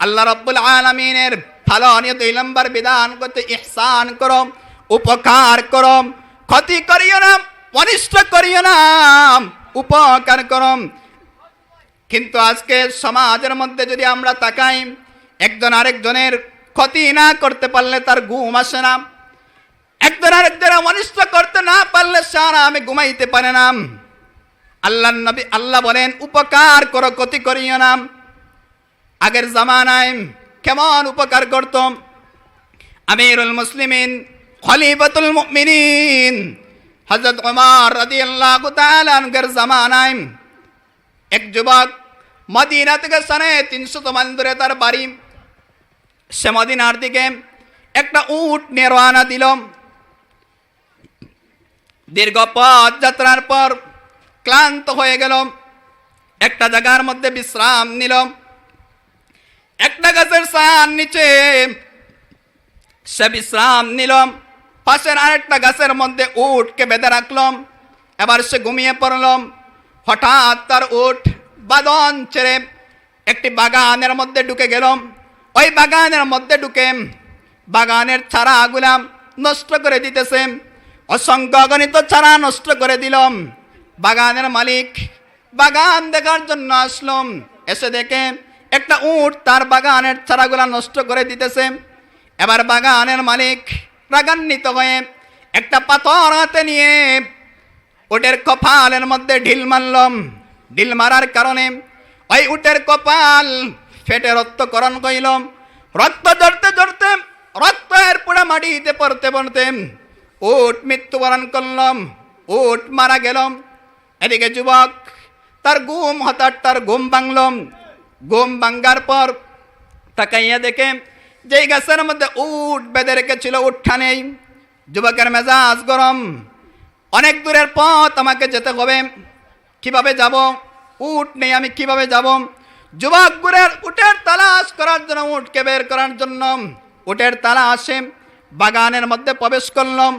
আল্লাহ রব্বুল আলমিনের ভালো নিয়ে দুই নম্বর বিধান করতে ইহসান করো, উপকার করো, ক্ষতি করিও না, অনিষ্ট করিও না, উপকার করো। কিন্তু আজকে সমাজের মধ্যে যদি আমরা তাকাই, একজন আরেকজনের ক্ষতি না করতে পারলে তার ঘুম আসে না। একজন আরেকজনের অনিষ্ট করতে না পারলে সারা আমি ঘুমাইতে পারে না। আল্লাহ নবী আল্লাহ বলেন, উপকার করো, ক্ষতি করিও না। আগের জামানায় কেমন উপকার করত আমিরুল মুসলিমিন, খলিফাতুল মুমিনিন, হযরত ওমর রাদিয়াল্লাহু তাআলা আনকের জামানায় এক যুবক মদিনা থেকে সাড়ে তিনশো মাইল দূরে তার বাড়ি, সে মদিনার দিকে একটা উট নিয়ে রওনা দিল। দীর্ঘ পথ যাত্রার পর ক্লান্ত হয়ে গেল। একটা জায়গার মধ্যে বিশ্রাম নিল। একটা গাছের সার নিচে সে বিশ্রাম নিল। পাশের আরেকটা গাছের মধ্যে উটকে বেঁধে রাখলাম এবার সে ঘুমিয়ে পড়লাম হঠাৎ তার উঠ বাদন ছেড়ে একটি বাগানের মধ্যে ঢুকে গেলাম ওই বাগানের মধ্যে ঢুকে বাগানের চারাগুলাম নষ্ট করে দিতেছে। অসংখ্য অগণিত চারা নষ্ট করে দিলাম বাগানের মালিক। বাগান দেখার জন্য আসলাম। এসে দেখে একটা উট তার বাগানের চারাগুলা নষ্ট করে দিতেছে। এবার বাগানের মালিক রাগান্বিত হয়ে একটা পাথর হাতে নিয়ে উটের কপালের মধ্যে ঢিল মারলাম। ঢিল মারার কারণে ওই উটের কপাল ফেটে রক্তকরণ কইলাম রক্ত জড়তে জড়তে রক্তের পুরা মাটিতে পড়তে পড়তে উট মৃত্যুবরণ করলাম। উট মারা গেলাম। এদিকে যুবক, তার ঘুম হঠাৎ তার ঘুম ভাঙলাম ঘুম ভাঙ্গার পর তাকাইয়া দেখে যেই গাছের মধ্যে উট বেঁধে রেখেছিল উঠা নেই। যুবকের মেজাজ গরম। অনেক দূরের পথ আমাকে যেতে হবে। কীভাবে যাব? উঠ নেই, আমি কীভাবে যাব? যুবক গুরের উটের তালাশ করার জন্য, উটকে বের করার জন্য উটের তালা আসে বাগানের মধ্যে প্রবেশ করলাম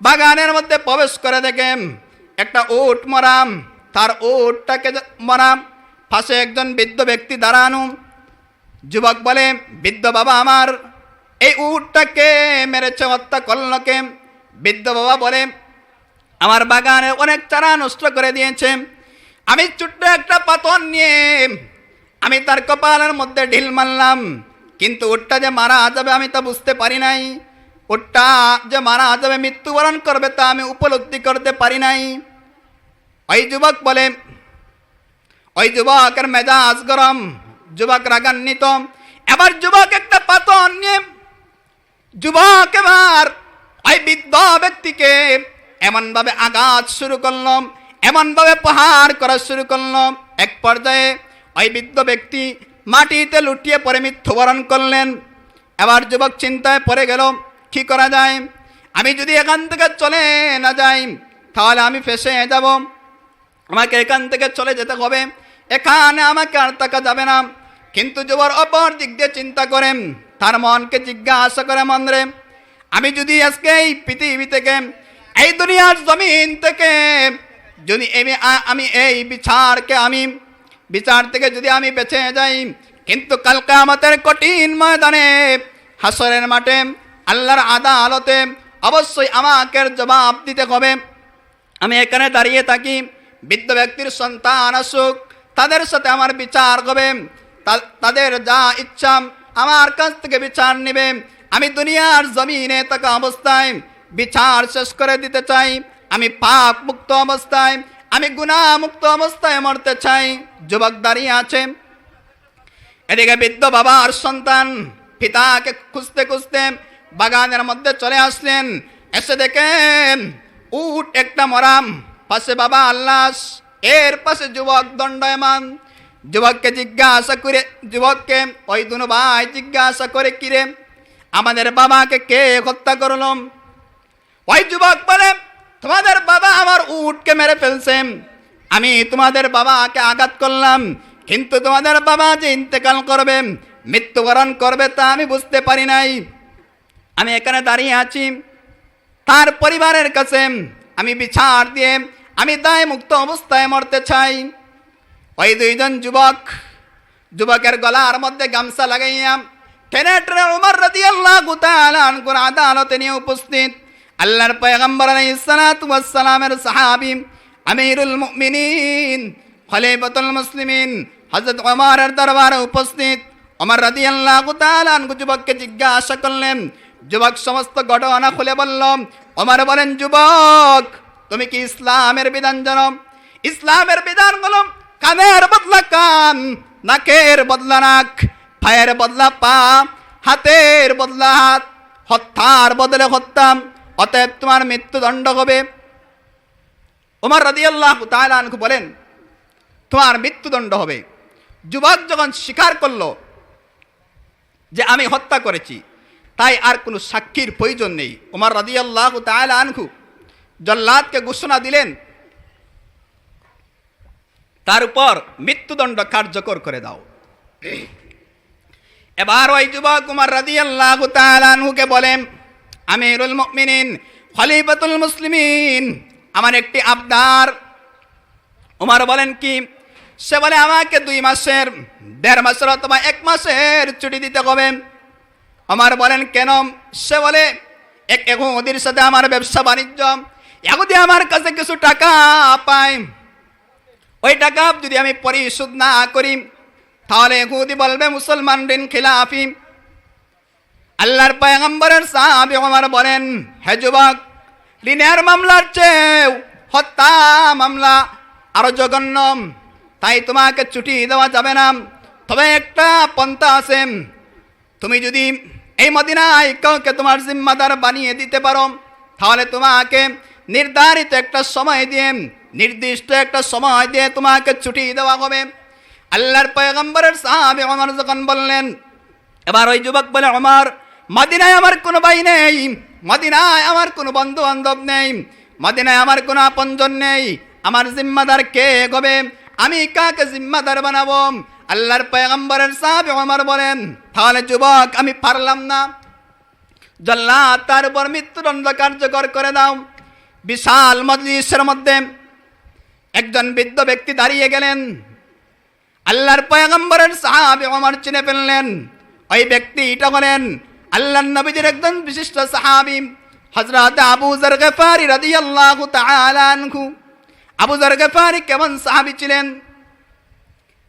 বাগানের মধ্যে প্রবেশ করে দেখে একটা ওট মরাম, তার উটটাকে যে- মরাম, পাশে একজন বৃদ্ধ ব্যক্তি দাঁড়ানো। যুবক বলে, বৃদ্ধ বাবা আমার, এই উটটাকে মেরেছে হত্যা করল কে বৃদ্ধ বাবা বলে, আমার বাগানে অনেক চারা নষ্ট করে দিয়েছে। আমি ছোট্ট একটা পাথর নিয়ে, আমি তার কপালের মধ্যে ঢিল মারলাম। কিন্তু উটটা যে মারা যাবে আমি তা বুঝতে পারি নাই। উটটা যে মারা যাবে মৃত্যুবরণ করবে তা আমি উপলব্ধি করতে পারি নাই ওই যুবক বলে ওই যুবকের মেজাজ গরম যুবক রাগান্বিত এবার যুবক একটা পাথর নিয়ে যুবক এবার ওই বৃদ্ধ ব্যক্তিকে এমনভাবে আঘাত শুরু করলাম এমনভাবে পাহাড় করা শুরু করলাম এক পর্যায়ে ওই বৃদ্ধ ব্যক্তি মাটিতে লুটিয়ে পরে মৃত্যুবরণ করলেন এবার যুবক চিন্তায় পড়ে গেল কি করা যায়? আমি যদি এখান থেকে চলে না যাই, তাহলে আমি ফেসে যাব। আমাকে এখান থেকে চলে যেতে হবে। এখানে আমাকে আর থাকা যাবে না। কিন্তু যুবর অপর দিক দিয়ে চিন্তা করেন তার মনকে জিজ্ঞাসা করে মন রে, আমি যদি আজকে এই পৃথিবী থেকে, এই দুনিয়ার জমিন থেকে যদি আমি এই বিচারকে আমি, বিচার থেকে যদি আমি বেঁচে যাই, কিন্তু কালকে আমাদের কঠিন ময়দানে, হাসরের মাঠে আল্লাহর আদালতে অবশ্যই আমাকে জবাব দিতে হবে। আমি এখানে দাঁড়িয়ে থাকি, বৃদ্ধ ব্যক্তির সন্তান আসুক, তাদের সাথে আমার বিচার হবে। তাদের যা ইচ্ছা আমার কাছ থেকে বিচার নেবে। আমি দুনিয়ার জমিনে থাকা অবস্থায় বিচার শেষ করে দিতে চাই। আমি পাপ মুক্ত অবস্থায়, আমি গুণা মুক্ত অবস্থায় মরতে চাই। যুবক দাঁড়িয়ে আছে। এদিকে বৃদ্ধ বাবার সন্তান পিতাকে খুঁজতে খুঁজতে বাগানের মধ্যে চলে আসলেন। এসে দেখেন, উট একটা মরাম, পাশে বাবা আল্লাহ এর পাশে যুবক দণ্ডয়মান। যুবককে জিজ্ঞাসা করে, যুবককে, ওই দুনো ভাই, জিজ্ঞাসা করে কিরে আমাদের বাবাকে কে হত্যা করলাম ওই যুবক বলে, তোমাদের বাবা আমার উটকে মেরে ফেলছেন আমি তোমাদের বাবাকে আঘাত করলাম, কিন্তু তোমাদের বাবা যে ইন্তেকাল করবে, মৃত্যুবরণ করবে তা আমি বুঝতে পারি নাই। আমি এখানে দাঁড়িয়ে আছি। তার পরিবারের কাছে আমি বিচার দিয়ে, আমি দায় মুক্ত অবস্থায় মরতে চাই। ওই দুইজন যুবক, যুবকের গলার মধ্যে গামছা লাগাইয়া টেনে টেনে উমর রাদি আল্লাহ গুতালানকুর আদালতে নিয়ে উপস্থিত। আল্লাহর পয়গম্বর সালামের সাহাবী আমিরুল মুমিনিন, খলিফাতুল মুসলিমিন, হযরত ওমরের দরবারে উপস্থিত। রাদিয়াল্লাহু তাআলা আনহু যুবককে জিজ্ঞাসা করলেন, যুবক, সমস্ত ঘটনা খুলে বলল। ওমর বলেন, যুবক, তুমি কি ইসলামের বিধান জানো? ইসলামের বিধান হলো কানের বদলা কান, নাকের বদলা নাক, পায়ের বদলা পা, হাতের বদলা হাত, হত্যার বদলে হত্যা অতএব তোমার মৃত্যুদণ্ড হবে। ওমর রাদিয়াল্লাহ তাআলাহু বলেন, তোমার মৃত্যুদণ্ড হবে। যুবক যখন স্বীকার করল যে আমি হত্যা করেছি, তাই আর কোনো সাক্ষীর প্রয়োজন নেই। ওমর রাদিয়াল্লাহ তাআলাহু জল্লাদকে ঘোষণা দিলেন, তার উপর মৃত্যুদণ্ড কার্যকর করে দাও। এবার ওই যুবক উমার রাদি আল্লাহ তালুকে বলেন, আমিরুল মুমিনিন, খলিফাতুল মুসলিমিন, আমার একটি আবদার। উমার বলেন কি সে বলে, আমাকে দুই মাসের, দেড় মাসের অথবা এক মাসের ছুটি দিতে হবে। আমার বলেন, কেন? সে বলে, এক এহুদির সাথে আমার ব্যবসা বাণিজ্য এহুদি আমার কাছে কিছু টাকা পায়। ওই টাকা যদি আমি পরিশোধ না করি, তাহলে এহুদি বলবে, মুসলমান ঋণ খিলাফি। আল্লাহর পয়গম্বরের সাহাবি আমার বলেন, হে যুবক, ঋণের মামলার চেয়েও হত্যা মামলা আরও জঘন্য। তাই তোমাকে ছুটি দেওয়া যাবে না। তবে একটা পন্থা আছে। তুমি যদি এই মদিনায় কাউকে তোমার জিম্মাদার বানিয়ে দিতে পারো, তাহলে তোমাকে নির্ধারিত একটা সময় দিয়ে, নির্দিষ্ট একটা সময় দিয়ে তোমাকে ছুটি দেওয়া হবে। আল্লাহর পয়গম্বরের সাহাবি আমার যখন বললেন, এবার ওই যুবক বলে আমার মদিনায় আমার কোনো ভাই নেই, মদিনায় আমার কোনো বন্ধু বান্ধব নেই, মদিনায় আমার কোনো আপনজন নেই, আমার জিম্মাদার কে হবে আমি কাকে জিম্মাদার বানাবো? আল্লাহর পয়গম্বরের সাহাবি আমার বলেন, তাহলে যুবক, আমি পারলাম না। জল্লাদ তার উপর মৃত্যুদণ্ড কার্যকর করে দাও। বিশাল মজলিসের মধ্যে একজন বৃদ্ধ ব্যক্তি দাঁড়িয়ে গেলেন। আল্লাহর পয়গম্বরের সাহাবি আমার চিনে ফেললেন। ওই ব্যক্তি এটা বলেন, আল্লাহর নবীজির একজন বিশিষ্ট সাহাবি হজরত আবু জর গফারি রাদিয়াল্লাহু তাআলা আনহু। আবুজার গেফারি কেমন সাহাবি ছিলেন?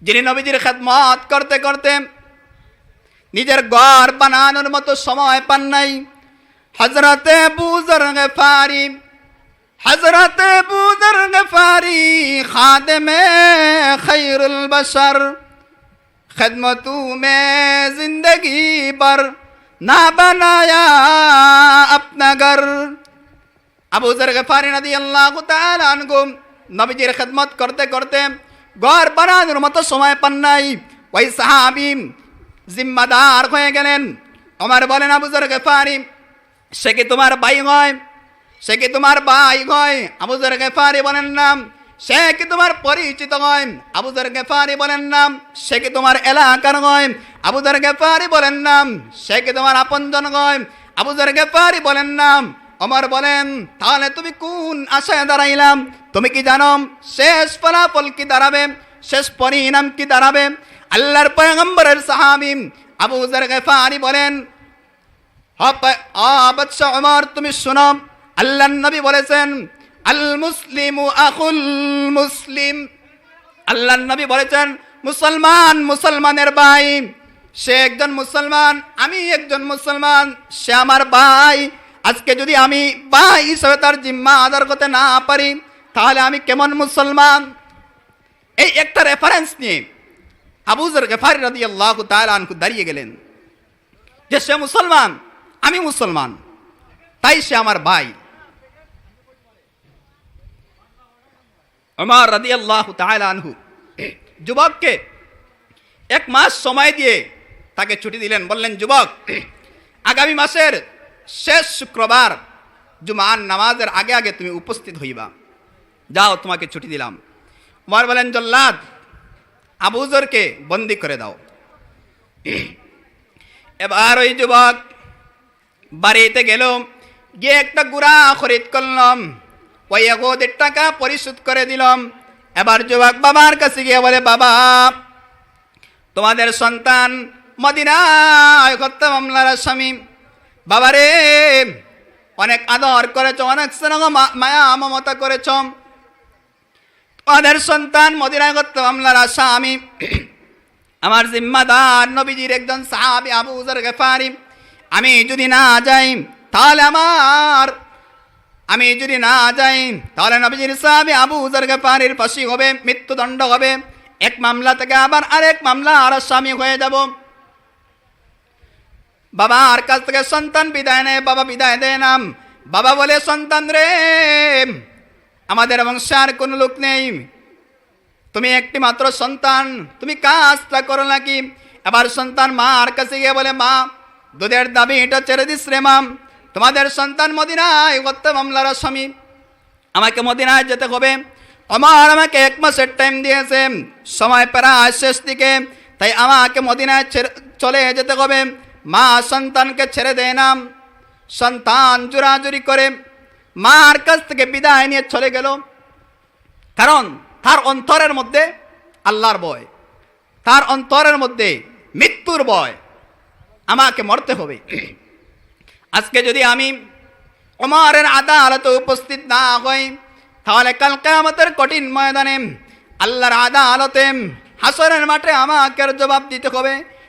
যিনি নবীজির খেদমত করতে করতে নিজের গড় বানানোর মতো সময় পান নাই। হজরতে বুজর গেফারি হজরতে বুজর গেফারি খাদেমে খৈরুল বসর খেদমত মে জিন্দগি پر না بنایا আপনা ঘর আবুজর ذر নদী আল্লাহ اللہ تعالیٰ নবীজির খেদমত করতে করতে ঘর বানানোর মতো সময় পান নাই। ওই সাহাবি জিম্মাদার হয়ে গেলেন। আমার বলেন, আবু জর গফারি, সে কি তোমার ভাই হয়? সে কি তোমার ভাই হয়? আবু জর গফারি বলেন নাম সে কি তোমার পরিচিত হয়? আবু জর গফারি বলেন নাম সে কি তোমার এলাকার হয়? আবু জর গফারি বলেন নাম সে কি তোমার আপনজন হয়? আবু জর গফারি বলেন নাম অমর বলেন, তাহলে তুমি কোন আশায় দাঁড়াইলাম? তুমি কি জানো, শেষ ফলাফল কি দাঁড়াবে? শেষ পরিণাম কি দাঁড়াবে? আল্লাহর পয়গম্বরের সাহাবি আবু জর গফারি বলেন অমর তুমি শোনো আল্লাহ নবী বলেছেন, আল মুসলিমু আকুল মুসলিম। আল্লাহ নবী বলেছেন, মুসলমান মুসলমানের ভাই, সে একজন মুসলমান, আমি একজন মুসলমান, সে আমার ভাই। আজকে যদি আমি ভাই হিসেবে তার জিম্মা আদার করতে না পারি, তাহলে আমি কেমন মুসলমান? এই একটা রেফারেন্স নিয়ে আবুজর গেফারি রাদি আল্লাহ তালু দাঁড়িয়ে গেলেন যে সে মুসলমান, আমি মুসলমান, তাই সে আমার ভাই। আমার রাদি আল্লাহ আনহু যুবককে এক মাস সময় দিয়ে তাকে ছুটি দিলেন। বললেন, যুবক, আগামী মাসের শেষ শুক্রবার জুমান নামাজের আগে আগে তুমি উপস্থিত হইবা। যাও, তোমাকে ছুটি দিলাম। উমার বলেন, জল্লাদ আবুজরকে বন্দি করে দাও। এবার ওই যুবক বাড়িতে গেল, গিয়ে একটা গুড়া খরিদ করলাম। ওই এগোদের টাকা পরিশোধ করে দিলাম। এবার যুবক বাবার কাছে গিয়ে বলে, বাবা, তোমাদের সন্তান মদিনায় হত্যা মামলার স্বামী বাবারে, অনেক আদর করেছ, অনেক স্নেহ মায়া মমতা করেছ। তোমাদের সন্তান মদিনায় হত্যা মামলার স্বামী আমার জিম্মাদার নবীজির একজন সাহাবি আবু উজার গেফারি। আমি যদি না যাই, তাহলে আমার, আমি যদি না যাই, তাহলে নবীজির সাহাবি আবু উজার গেফারির ফাঁসি হবে, মৃত্যুদণ্ড হবে। এক মামলা থেকে আবার আরেক মামলা আর স্বামী হয়ে যাব। বাবার কাছ থেকে সন্তান বিদায় নেয় বাবা বিদায় দেয় নাম। বাবা বলে, সন্তান রে, আমাদের বংশে আর কোনো লোক নেই। তুমি একটি মাত্র সন্তান, তুমি কাজটা করো নাকি? এবার সন্তান মার কাছে গিয়ে বলে, মা, দুধের দাবি এটা ছেড়ে দিস রে মাম তোমাদের সন্তান মদিনায় হত্যা মামলার স্বামী। আমাকে মদিনায় যেতে হবে। আমার আমাকে এক মাসের টাইম দিয়েছে। সময় প্রায় শেষ দিকে। তাই আমাকে মদিনায় চলে যেতে হবে। মা সন্তানকে ছেড়ে দেয় না সন্তান জোরাজুরি করে মার কাছ থেকে বিদায় নিয়ে চলে গেল। কারণ তার অন্তরের মধ্যে আল্লাহর ভয়, তার অন্তরের মধ্যে মৃত্যুর বয় আমাকে মরতে হবে। আজকে যদি আমি ওমরের আদালতে উপস্থিত না হই, তাহলে কাল কেয়ামতের কঠিন ময়দানে আল্লাহর আদালতে হাসরের মাঠে আমাকে জবাব দিতে হবে।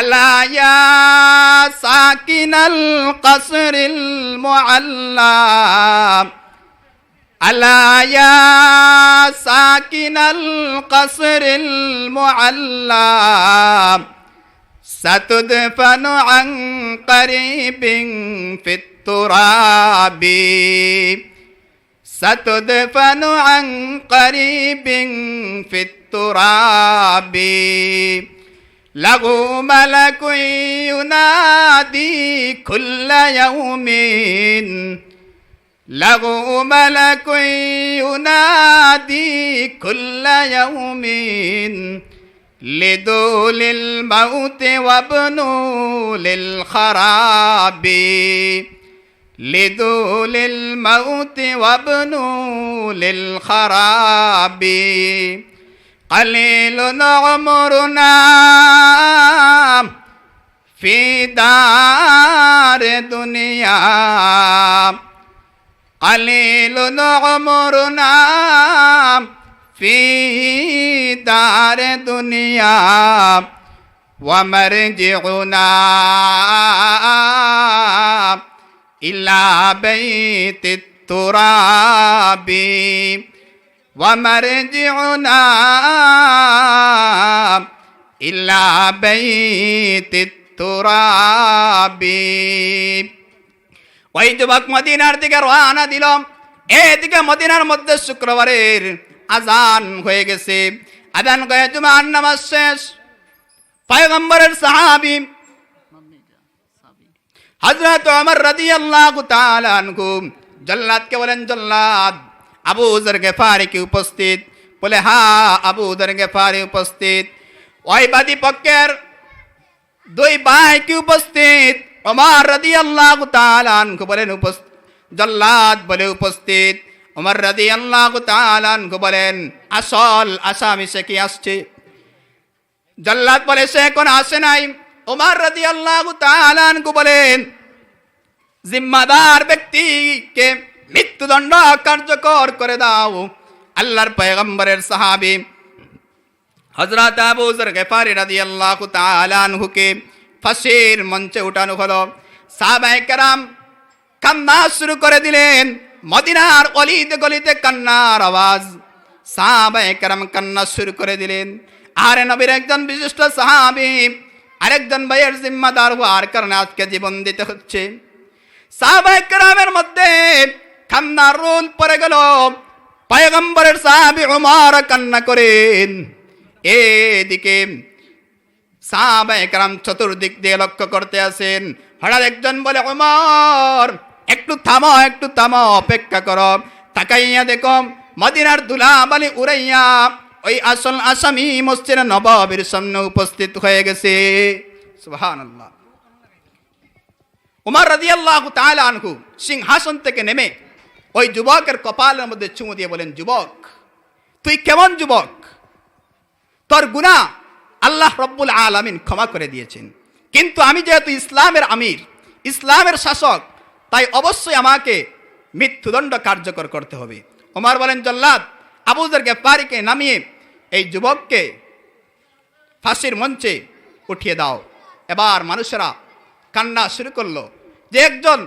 ألا يا ساكن القصر المعلى. ألا يا ساكن القصر المعلى. ستدفن عن قريب في التراب. ستدفن عن قريب في التراب. له ملك ينادي كل يوم. له ملك ينادي كل يوم. لدول الموت وابنوا للخراب. لدول الموت وابنوا للخراب. قليل عمرنا في دار دنيا. قليل عمرنا في دار دنيا. ومرجعنا إلى بيت التراب. ومرجعنا إلى بيت التراب ওই যুবক মদিনার দিকে রওনা দিল এদিকে মদিনার মধ্যে শুক্রবারের আজান হয়ে গেছে আজান হয়ে জুমার নামাজ শেষ পয়গম্বরের সাহাবি হজরত অমর রদি আল্লাহ তালানহু জল্লাদকে বলেন জল্লাদ আবু উজর কি উপস্থিত। বলে, হা, আবু উজর গেফারি উপস্থিত। ওই বাদী পক্ষের দুই ভাই কি উপস্থিত। ওমর রদি আল্লাহ তালানহু বলেন উপস্থিত জল্লাদ বলে উপস্থিত। ওমর রদি আল্লাহ তালানহু বলেন, আসল আসামি সে কি আসছে? জল্লাদ বলে, সে এখন আসে নাই। ওমর রদি আল্লাহ তালানহু বলেন, জিম্মাদার ব্যক্তিকে মৃত্যুদণ্ড কার্যকর করে দাও। আল্লাহর পয়গম্বরের সাহাবি হজরত আবু জর গেফারি রাদিয়াল্লাহু তাআলা আনহুকে ফাঁসির মঞ্চে উঠানো হলো। সাহাবায়ে কেরাম কান্না শুরু করে দিলেন। মদিনার অলিতে গলিতে কান্নার আওয়াজ। সাহাবায়ে কেরাম কান্না শুরু করে দিলেন। আর নবীর একজন বিশিষ্ট সাহাবি, আরেকজন ভাইয়ের জিম্মাদার হওয়ার কারণে আজকে জীবন দিতে হচ্ছে। সাহাবায়ে কেরামের মধ্যে কান্নার রোল পরে গেল পায়গম্বরের সাহাবি ওমর কান্না করেন এদিকে সাহাবা একরাম চতুর্দিক দিয়ে লক্ষ্য করতে আসেন হঠাৎ একজন বলে ওমর একটু থামো একটু থামো অপেক্ষা করো তাকাইয়া দেখো মদিনার দুলা বালি উড়াইয়া ওই আসল আসামি মসজিদ নবাবের সামনে উপস্থিত হয়ে গেছে সুবহানাল্লাহ উমর রাদিয়াল্লাহু তাআলা আনহু সিংহাসন থেকে নেমে ওই যুবকের কপালের মধ্যে চুমু দিয়ে বলেন, যুবক, তুই কেমন যুবক? তোর গুনাহ আল্লাহ রব্বুল আলামিন ক্ষমা করে দিয়েছেন। কিন্তু আমি যেহেতু ইসলামের আমির, ইসলামের শাসক, তাই অবশ্যই আমাকে মৃত্যুদণ্ড কার্যকর করতে হবে। ওমর বলেন, জল্লাদ আবুদের গেফারিকে নামিয়ে এই যুবককে ফাঁসির মঞ্চে উঠিয়ে দাও। এবার মানুষেরা কান্না শুরু করল। যে একজন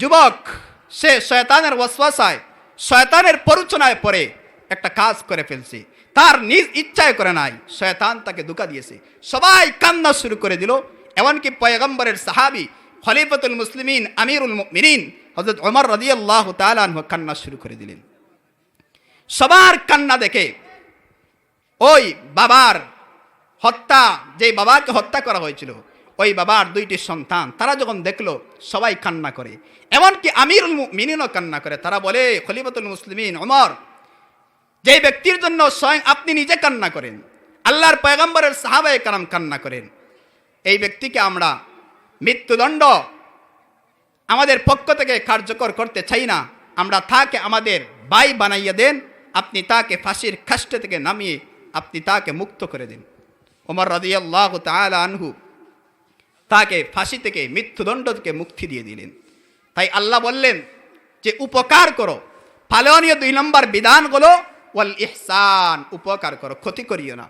যুবক, সে শয়তানের ওয়াসওয়াসায়, শয়তানের পরুচনায় পরে একটা কাজ করে ফেলছে। তার নিজ ইচ্ছায় করে নাই, শয়তান তাকে দুকা দিয়েছে। সবাই কান্না শুরু করে দিল। এমনকি পয়গম্বরের সাহাবি, খলিফতুল মুসলিমিন, আমিরুল মিনিন হজরত ওমর রদিয়াল্লাহ তালান কান্না শুরু করে দিলেন। সবার কান্না দেখে ওই বাবার হত্যা যে বাবাকে হত্যা করা হয়েছিল ওই বাবার দুইটি সন্তান, তারা যখন দেখল, সবাই কান্না করে। এমনকি আমিরুল মিনিনও কান্না করে। তারা বলে, খলিফাতুল মুসলিমিন অমর যে ব্যক্তির জন্য স্বয়ং আপনি নিজে কান্না করেন, আল্লাহর পয়গম্বরের সাহাবায়ে কারাম কান্না করেন, এই ব্যক্তিকে আমরা মৃত্যুদণ্ড আমাদের পক্ষ থেকে কার্যকর করতে চাই না। আমরা তাকে আমাদের বাই বানাইয়া দেন, আপনি তাকে ফাঁসির খাস্টে থেকে নামিয়ে আপনি তাকে মুক্ত করে দিন। ওমর রাদিয়াল্লাহ তাআলা আনহু তাকে ফাঁসি থেকে মৃত্যুদণ্ড থেকে মুক্তি দিয়ে দিলেন। তাই আল্লাহ বললেন যে, উপকার করো। পালনীয় দুই নম্বর বিধান হলো ওয়াল ইহসান, উপকার করো, ক্ষতি করিও না।